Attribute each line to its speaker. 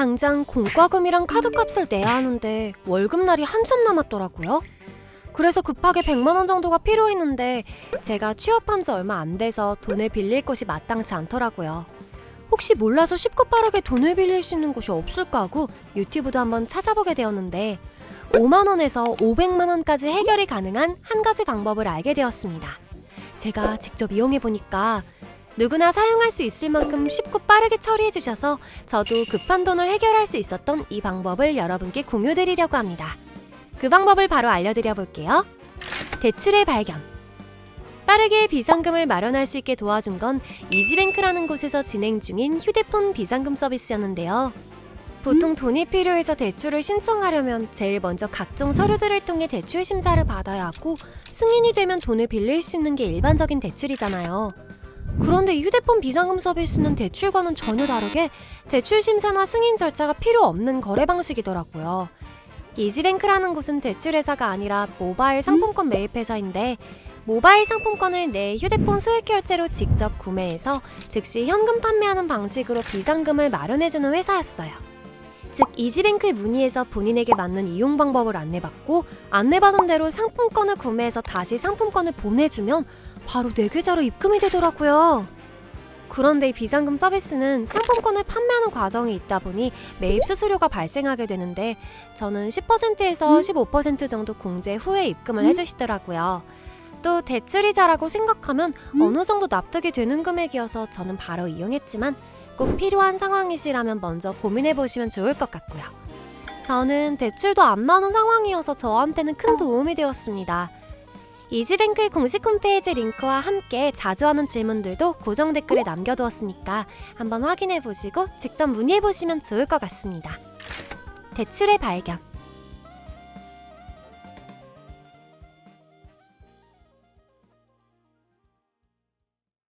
Speaker 1: 당장 공과금이랑 카드값을 내야 하는데 월급날이 한참 남았더라고요. 그래서 급하게 100만 원 정도가 필요했는데 제가 취업한 지 얼마 안 돼서 돈을 빌릴 곳이 마땅치 않더라고요. 혹시 몰라서 쉽고 빠르게 돈을 빌릴 수 있는 곳이 없을까 하고 유튜브도 한번 찾아보게 되었는데 5만 원에서 500만 원까지 해결이 가능한 한 가지 방법을 알게 되었습니다. 제가 직접 이용해 보니까 누구나 사용할 수 있을 만큼 쉽고 빠르게 처리해 주셔서 저도 급한 돈을 해결할 수 있었던 이 방법을 여러분께 공유드리려고 합니다. 그 방법을 바로 알려드려 볼게요. 대출의 발견. 빠르게 비상금을 마련할 수 있게 도와준 건 이지뱅크라는 곳에서 진행 중인 휴대폰 비상금 서비스였는데요. 보통 돈이 필요해서 대출을 신청하려면 제일 먼저 각종 서류들을 통해 대출 심사를 받아야 하고 승인이 되면 돈을 빌릴 수 있는 게 일반적인 대출이잖아요. 그런데 이 휴대폰 비상금 서비스는 대출과는 전혀 다르게 대출 심사나 승인 절차가 필요 없는 거래 방식이더라고요. 이지뱅크라는 곳은 대출 회사가 아니라 모바일 상품권 매입 회사인데 모바일 상품권을 내 휴대폰 소액 결제로 직접 구매해서 즉시 현금 판매하는 방식으로 비상금을 마련해주는 회사였어요. 즉 이지뱅크에 문의해서 본인에게 맞는 이용 방법을 안내받고 안내받은 대로 상품권을 구매해서 다시 상품권을 보내주면 바로 내 계좌로 입금이 되더라고요. 그런데 이 비상금 서비스는 상품권을 판매하는 과정이 있다 보니 매입 수수료가 발생하게 되는데 저는 10%에서 15% 정도 공제 후에 입금을 해주시더라고요. 또 대출이자라고 생각하면 어느 정도 납득이 되는 금액이어서 저는 바로 이용했지만 꼭 필요한 상황이시라면 먼저 고민해 보시면 좋을 것 같고요. 저는 대출도 안 나오는 상황이어서 저한테는 큰 도움이 되었습니다. 이지뱅크의 공식 홈페이지 링크와 함께 자주 하는 질문들도 고정 댓글에 남겨두었으니까 한번 확인해 보시고 직접 문의해 보시면 좋을 것 같습니다. 대출의 발견.